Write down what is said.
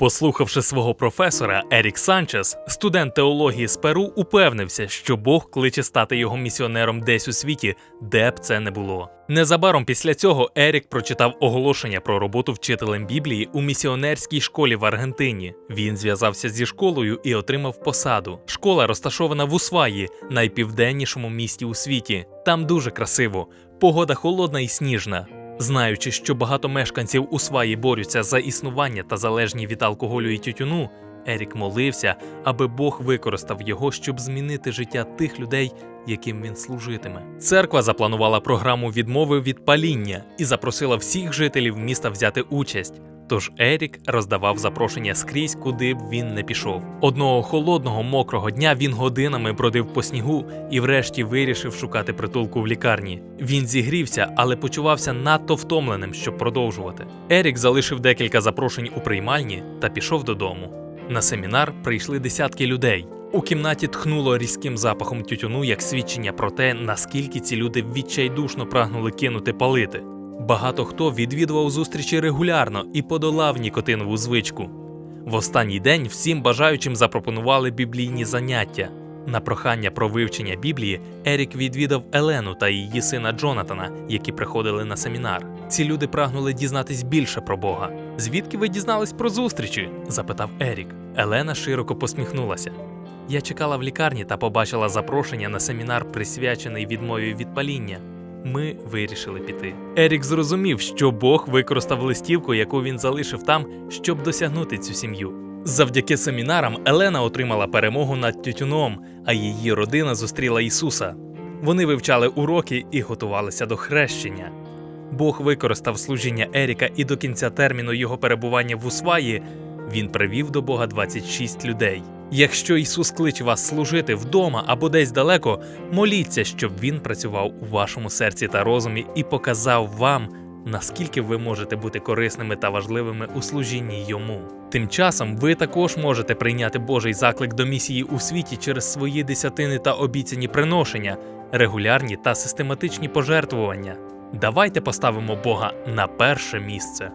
Послухавши свого професора, Ерік Санчес, студент теології з Перу, упевнився, що Бог кличе стати його місіонером десь у світі, де б це не було. Незабаром після цього Ерік прочитав оголошення про роботу вчителем Біблії у місіонерській школі в Аргентині. Він зв'язався зі школою і отримав посаду. Школа розташована в Усваї, найпівденнішому місті у світі. Там дуже красиво, погода холодна і сніжна. Знаючи, що багато мешканців у сваї борються за існування та залежні від алкоголю і тютюну, Ерік молився, аби Бог використав його, щоб змінити життя тих людей, яким він служитиме. Церква запланувала програму відмови від паління і запросила всіх жителів міста взяти участь. Тож Ерік роздавав запрошення скрізь, куди б він не пішов. Одного холодного мокрого дня він годинами бродив по снігу і, врешті, вирішив шукати притулку в лікарні. Він зігрівся, але почувався надто втомленим, щоб продовжувати. Ерік залишив декілька запрошень у приймальні та пішов додому. На семінар прийшли десятки людей. У кімнаті тхнуло різким запахом тютюну як свідчення про те, наскільки ці люди відчайдушно прагнули кинути палити. Багато хто відвідував зустрічі регулярно і подолав нікотинову звичку. В останній день всім бажаючим запропонували біблійні заняття. На прохання про вивчення Біблії Ерік відвідав Елену та її сина Джонатана, які приходили на семінар. Ці люди прагнули дізнатись більше про Бога. Звідки ви дізнались про зустрічі? запитав Ерік. Елена широко посміхнулася. Я чекала в лікарні та побачила запрошення на семінар, присвячений відмові від паління. Ми вирішили піти. Ерік зрозумів, що Бог використав листівку, яку він залишив там, щоб досягнути цю сім'ю. Завдяки семінарам Елена отримала перемогу над тютюном, а її родина зустріла Ісуса. Вони вивчали уроки і готувалися до хрещення. Бог використав служіння Еріка, і до кінця терміну його перебування в Усваї він привів до Бога 26 людей. Якщо Ісус кличе вас служити вдома або десь далеко, моліться, щоб Він працював у вашому серці та розумі і показав вам, наскільки ви можете бути корисними та важливими у служінні йому. Тим часом ви також можете прийняти Божий заклик до місії у світі через свої десятини та обіцяні приношення, регулярні та систематичні пожертвування. Давайте поставимо Бога на перше місце.